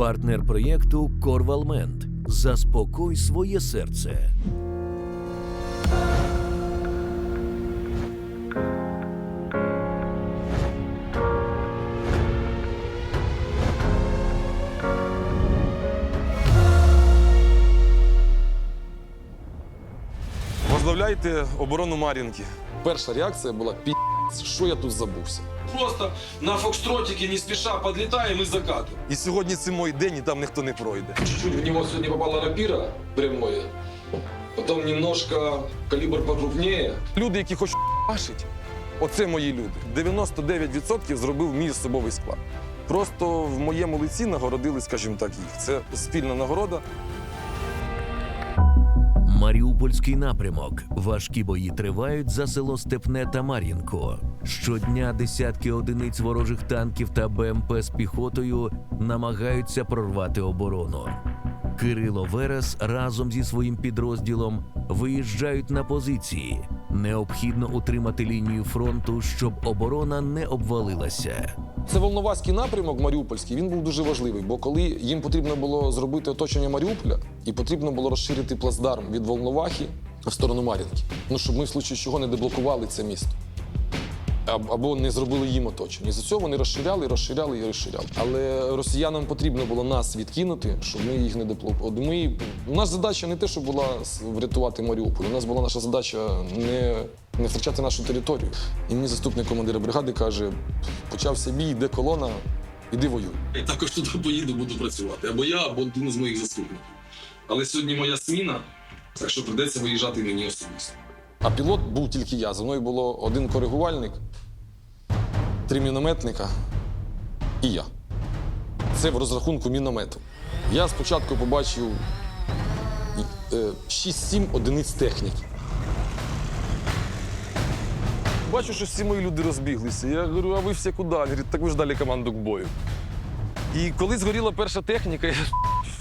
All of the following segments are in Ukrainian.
партнер проєкту Корвалмент. Заспокой своє серце. Возглавляйте оборону Мар'їнки. Перша реакція була пі, що я тут забувся. Просто на фокстротике не спеша подлетаем и закатываем. І сьогодні це мій день, і там ніхто не пройде. Чуть-чуть в него сегодня попала рапира прямое. Потом немножко калибр покрупнее. Люди, які хочуть бачити, оце мої люди. 99% зробив мій особовий склад. Просто в моєму лиці нагородили, скажімо так, їх. Це спільна нагорода. Маріупольський напрямок. Важкі бої тривають за село Степне та Мар'їнко. Щодня десятки одиниць ворожих танків та БМП з піхотою намагаються прорвати оборону. Кирило Верес разом зі своїм підрозділом виїжджають на позиції. Необхідно утримати лінію фронту, щоб оборона не обвалилася. Це Волноваський напрямок Маріупольський. Він був дуже важливий, бо коли їм потрібно було зробити оточення Маріуполя, і потрібно було розширити плацдарм від Волновахи в сторону Мар'їнки. Ну щоб ми в случаї чого не деблокували це місто. Або не зробили їм оточення. За цього вони розширяли, розширяли і розширяли. Але росіянам потрібно було нас відкинути, щоб ми їх не деблокували. Ми... Нас задача не те, щоб була врятувати Маріуполь. У нас була наша задача не, не втрачати нашу територію. І мені заступник командира бригади каже: почався бій, йде колона, іди воюй. І також туди поїду, буду працювати. Або я, або один із моїх заступників. Але сьогодні моя зміна, так що прийдеться виїжджати мені особисто. А пілот був тільки я. За мною було один коригувальник, три мінометника і я. Це в розрахунку міномету. Я спочатку побачив е, 6-7 одиниць техніки. Бачу, що всі мої люди розбіглися. Я говорю, а ви всі куди? Говорить, так ви ж дали команду к бою. І коли згоріла перша техніка, я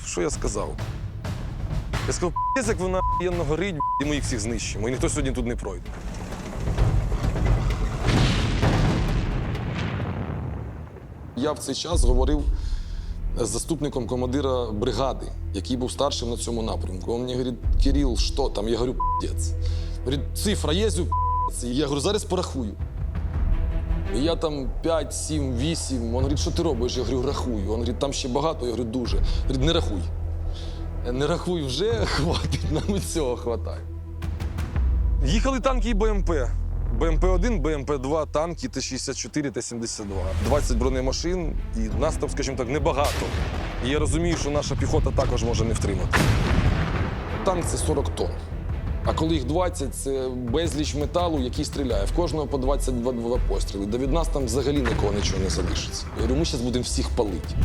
що я сказав? Я сказав, «Пиздець, як вона охуєнно горить, і ми їх всіх знищимо, і ніхто сьогодні тут не пройде. Я в цей час говорив з заступником командира бригади, який був старшим на цьому напрямку. Він мені говорить, Кирил, що там? Я говорю, п'єць. Говорить, цифра є, я говорю, зараз порахую. Я там 5, 7, 8. Він говорить, що ти робиш? Я говорю, рахую. Він говорить, там ще багато. Я говорю, дуже. Він говорить, не рахуй. Не рахуй вже, хватить, нам і цього хватає. Їхали танки і БМП. БМП-1, БМП-2, танки Т-64, Т-72. 20 бронемашин, і нас там, скажімо так, небагато. І я розумію, що наша піхота також може не втримати. Танк це 40 тонн. А коли їх 20, це безліч металу, який стріляє. В кожного по 22 постріли. Да від нас там взагалі нікого нічого не залишиться. Я говорю, ми зараз будемо всіх палити.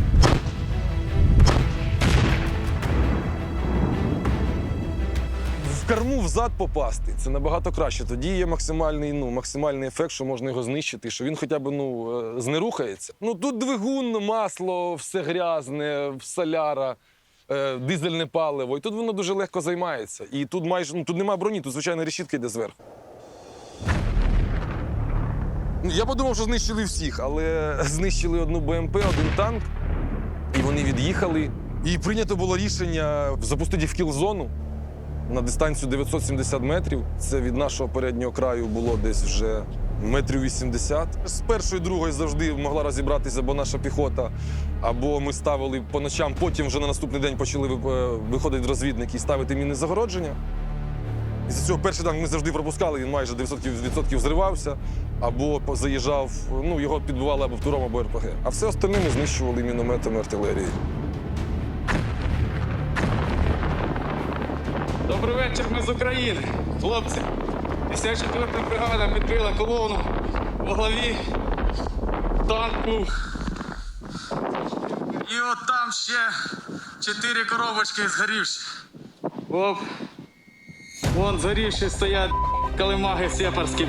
в корму взад попасти це набагато краще. Тоді є максимальний, ну, максимальний ефект, що можна його знищити, що він хоча б ну, е, знерухається. Ну тут двигун, масло, все грязне, соляра, дизельне паливо. І тут воно дуже легко займається. І тут майже ну, тут немає броні, тут звичайно решітка йде зверху. Ну, Я подумав, що знищили всіх, але знищили одну БМП, один танк, і вони від'їхали. І прийнято було рішення запустити в кіл-зону на дистанцію 970 метрів. Це від нашого переднього краю було десь вже метрів 80. З першої другої завжди могла розібратися або наша піхота, або ми ставили по ночам. Потім вже на наступний день почали е, виходити розвідники і ставити міни загородження. І з цього перший танк ми завжди пропускали, він майже 900% відсотків зривався, або заїжджав, ну його підбивали або втуром, або РПГ. А все остальне ми знищували мінометами артилерії. Добрий вечір, ми з України. Хлопці, 54-та бригада підбила колону во главі танку. І от там ще чотири коробочки згорівші. Оп. Вон згорівші стоять калимаги сепарські.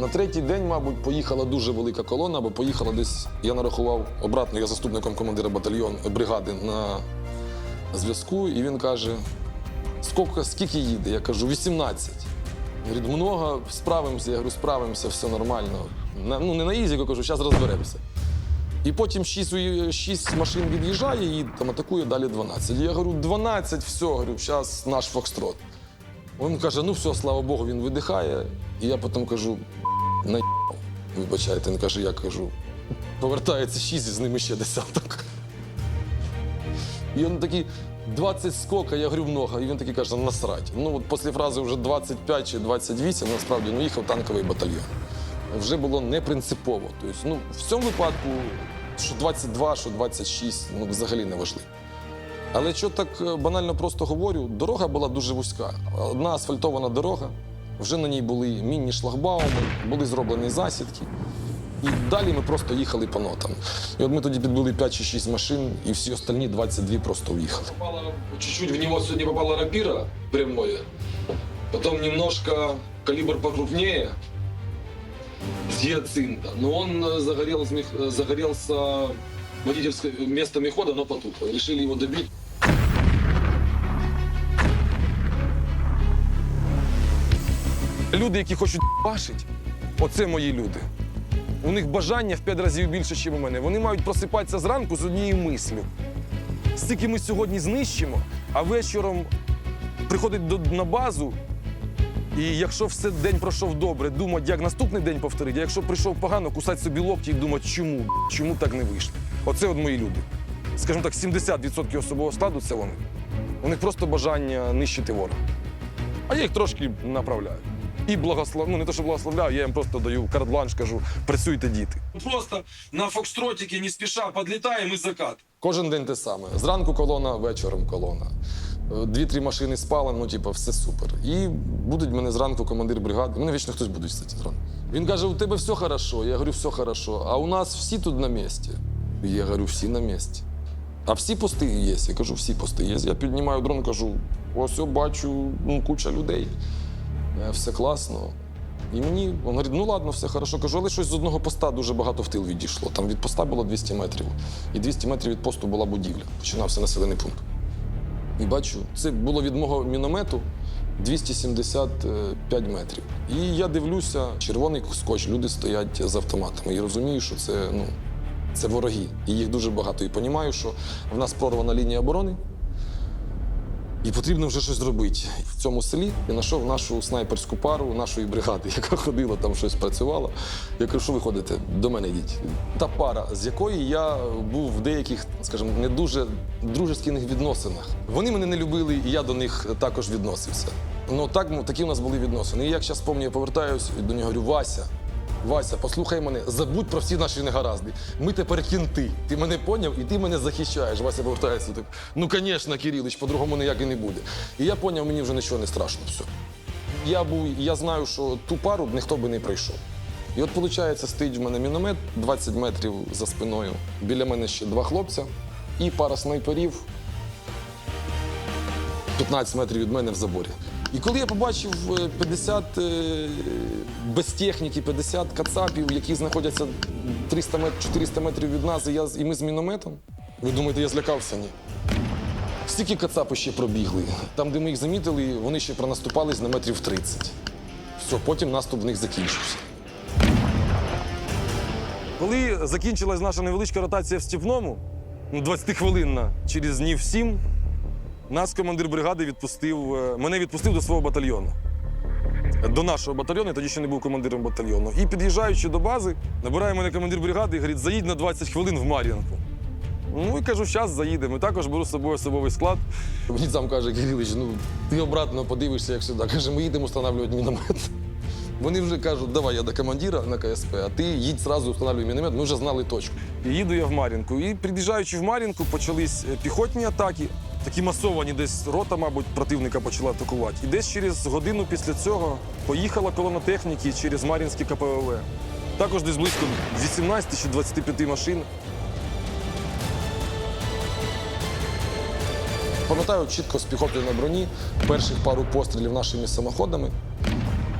На третій день, мабуть, поїхала дуже велика колона, бо поїхала десь, я нарахував обратно, я заступником командира батальйону бригади на зв'язку, і він каже: скільки, скільки їде? Я кажу, 18. Говорить, много, справимося. Я говорю, справимося, все нормально. На, ну, не на ізі, кажу, зараз розберемося. І потім 6, 6 машин від'їжджає і там атакує далі 12. Я говорю, 12, все, говорю, зараз наш Фокстрот. Він каже, ну все, слава Богу, він видихає. І я потім кажу, на вибачайте, він каже, я кажу, повертається 6 і з ними ще десяток. І він такий 20 скока, я говорю, много. І він такий каже, насрать. Ну от після фрази вже 25 чи 28, насправді ну, їхав танковий батальйон. Вже було не принципово. Тобто, ну, в цьому випадку, що 22, що 26, ну взагалі не важливо. Але що так е, банально просто говорю, дорога була дуже вузька. Одна асфальтована дорога, вже на ній були мінні шлагбауми, були зроблені засідки. І далі ми просто їхали по нотам. І от ми тоді підбили 5 чи 6 машин, і всі остальні 22 просто уїхали. Попало, чуть-чуть в нього сьогодні попала рапіра прямое, потім немножко калібр покрупнее, с гиацинта. Но он э, загорел, э, загорелся водительское место мехода, но потухло. Решили его добить. Люди, які хочуть бачить, оце мої люди. У них бажання в п'ять разів більше, ніж у мене. Вони мають просипатися зранку з однією мислю. Стільки ми сьогодні знищимо, а вечором приходить до, на базу. І якщо все день пройшов добре, думати, як наступний день повторити, а якщо прийшов погано, кусати собі локті і думати, чому, чому так не вийшло. Оце от мої люди. Скажімо так, 70% особового складу це вони. У них просто бажання нищити ворога. А я їх трошки направляю. І благослов... ну не те, що благословляю, я їм просто даю карт-бланш, кажу, працюйте, діти. Просто на фокстротіки не спіша підлітаємо і закат. Кожен день те саме. Зранку колона, вечором колона. Е, Дві-три машини спали, ну типу, все супер. І будуть мене зранку командир бригади. Мене вічно хтось буде кстати, зранку. Він каже: у тебе все хорошо. Я говорю, все хорошо. А у нас всі тут на місці. Я говорю, всі на місці. А всі пости є. Я кажу, всі пости є. Я піднімаю дрон, кажу, ось я бачу ну, куча людей. Е, Все класно. І мені він говорить, ну ладно, все хорошо. Кажу, але щось з одного поста дуже багато в тил відійшло. Там від поста було 200 метрів. І 200 метрів від посту була будівля. Починався населений пункт. І бачу, це було від мого міномету 275 метрів. І я дивлюся, червоний скотч, люди стоять з автоматами. І розумію, що це, ну, це вороги. І їх дуже багато. І розумію, що в нас прорвана лінія оборони. І потрібно вже щось зробити. В цьому селі я знайшов нашу снайперську пару нашої бригади, яка ходила там щось працювала. Я кажу, що ви ходите? До мене йдіть. Та пара, з якої я був в деяких, скажімо, не дуже дружеських відносинах. Вони мене не любили, і я до них також відносився. Ну так, ну, такі у нас були відносини. І як зараз пам'ятаю, я повертаюсь і до нього говорю, Вася. Вася, послухай мене, забудь про всі наші негаразди. Ми тепер кінти. Ти мене поняв і ти мене захищаєш. Вася повертається так. Ну, звісно, Кирилич, по-другому ніяк і не буде. І я поняв, мені вже нічого не страшно. Все. Я був, я знаю, що ту пару б ніхто би не прийшов. І от, виходить, стоїть в мене міномет 20 метрів за спиною. Біля мене ще два хлопця і пара снайперів 15 метрів від мене в заборі. І коли я побачив е, 50 е, без техніки, 50 кацапів, які знаходяться 300 мет- 400 метрів від нас, і, я, і ми з мінометом, ви думаєте, я злякався? Ні. Стільки кацапи ще пробігли. Там, де ми їх замітили, вони ще пронаступались на метрів 30. Все, потім наступ в них закінчився. Коли закінчилась наша невеличка ротація в Степному, ну, 20 хвилинна, через днів 7, нас командир бригади відпустив, е, мене відпустив до свого батальйону. До нашого батальйону, я тоді ще не був командиром батальйону. І під'їжджаючи до бази, набирає мене командир бригади і говорить, заїдь на 20 хвилин в Мар'їнку. Ну і кажу, зараз заїдемо. І також беру з собою особовий склад. Мені сам каже, Кирилич, ну ти обратно подивишся, як сюди. Каже, ми їдемо встановлювати міномет. Вони вже кажуть, давай я до командира на КСП, а ти їдь зразу встановлюй міномет. Ми вже знали точку. І їду я в Мар'їнку. І під'їжджаючи в Мар'їнку, почались піхотні атаки. Такі масовані, десь рота, мабуть, противника почала атакувати. І десь через годину після цього поїхала колона техніки через Мар'їнське КПВВ. Також десь близько 18 чи 25 машин. Пам'ятаю чітко з піхотою на броні, перших пару пострілів нашими самоходами.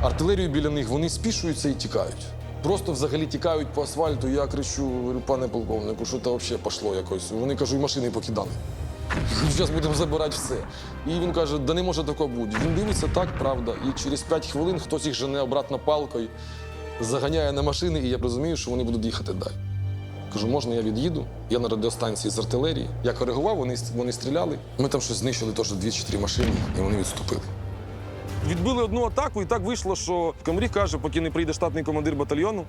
Артилерію біля них вони спішуються і тікають. Просто взагалі тікають по асфальту. Я кричу, пане полковнику, що це взагалі пішло якось. Вони кажуть, машини покидали. Зараз будемо забирати все. І він каже, да не може такого бути. Він дивиться так, правда. І через 5 хвилин хтось їх жене обратно палкою, заганяє на машини, і я розумію, що вони будуть їхати далі. Кажу, можна я від'їду? Я на радіостанції з артилерії. Я коригував, вони, вони стріляли. Ми там щось знищили теж дві чи три машини, і вони відступили. Відбили одну атаку, і так вийшло, що комріг каже, поки не прийде штатний командир батальйону,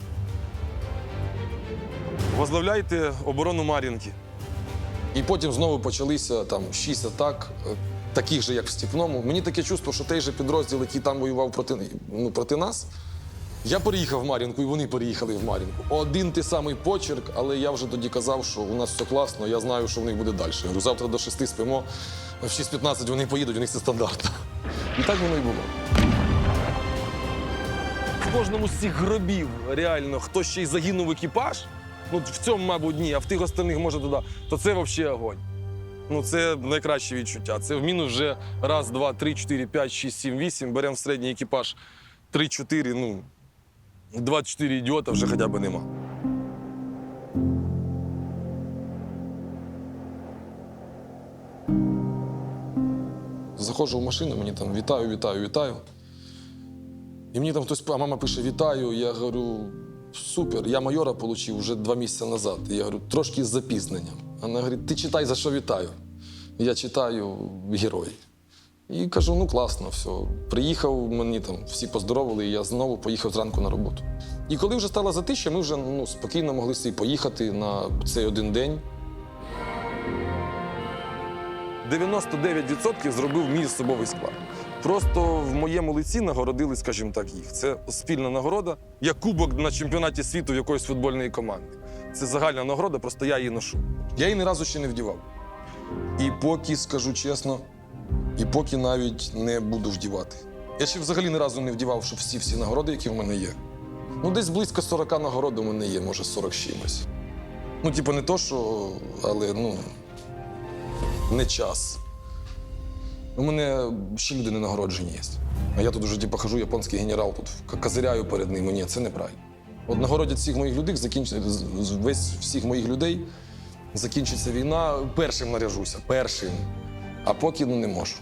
возглавляйте оборону Мар'їнки. І потім знову почалися там шість атак, е, таких же, як в Степному. Мені таке чувство, що той же підрозділ, який там воював проти, ну, проти нас, я переїхав в Мар'їнку, і вони переїхали в Мар'їнку. Один той самий почерк, але я вже тоді казав, що у нас все класно, я знаю, що в них буде далі. Я говорю, завтра до шести спимо, в 6.15 вони поїдуть, у них це стандартно. І так воно і було. В кожному з цих гробів реально хто ще й загинув екіпаж. Ну, в цьому, мабуть, ні, а в тих остальних може туди, то це взагалі огонь. Ну, це найкраще відчуття. Це в мінус вже раз, два, три, чотири, п'ять, шість, сім, вісім. Беремо середній екіпаж три-чотири, ну, 24 ідіота вже хоча б нема. Заходжу в машину, мені там вітаю, вітаю, вітаю. І мені там хтось, а мама пише вітаю. Я говорю, супер, я майора отримав вже два місяці назад. Я говорю, трошки з запізненням. Вона говорить, ти читай, за що вітаю. Я читаю герой. І кажу, ну класно, все. Приїхав, мені там всі поздоровили, і я знову поїхав зранку на роботу. І коли вже стала затища, ми вже ну, спокійно могли собі поїхати на цей один день. 99% зробив мій особовий склад. Просто в моєму лиці нагородили, скажімо так, їх. Це спільна нагорода, як кубок на чемпіонаті світу якоїсь футбольної команди. Це загальна нагорода, просто я її ношу. Я її ні разу ще не вдівав. І поки, скажу чесно, і поки навіть не буду вдівати. Я ще взагалі ні разу не вдівав, що всі всі нагороди, які в мене є. Ну, десь близько 40 нагород у мене є, може 40 чимось. Ну, типу, не то, що, але ну, не час. У мене ще люди не нагороджені є. А я тут уже типу, хожу, японський генерал, тут козиряю перед ними. Ні, це неправильно. От нагородять всіх моїх людей, закінчиться з- з- весь всіх моїх людей, закінчиться війна, першим наряжуся, першим. А поки ну, не можу.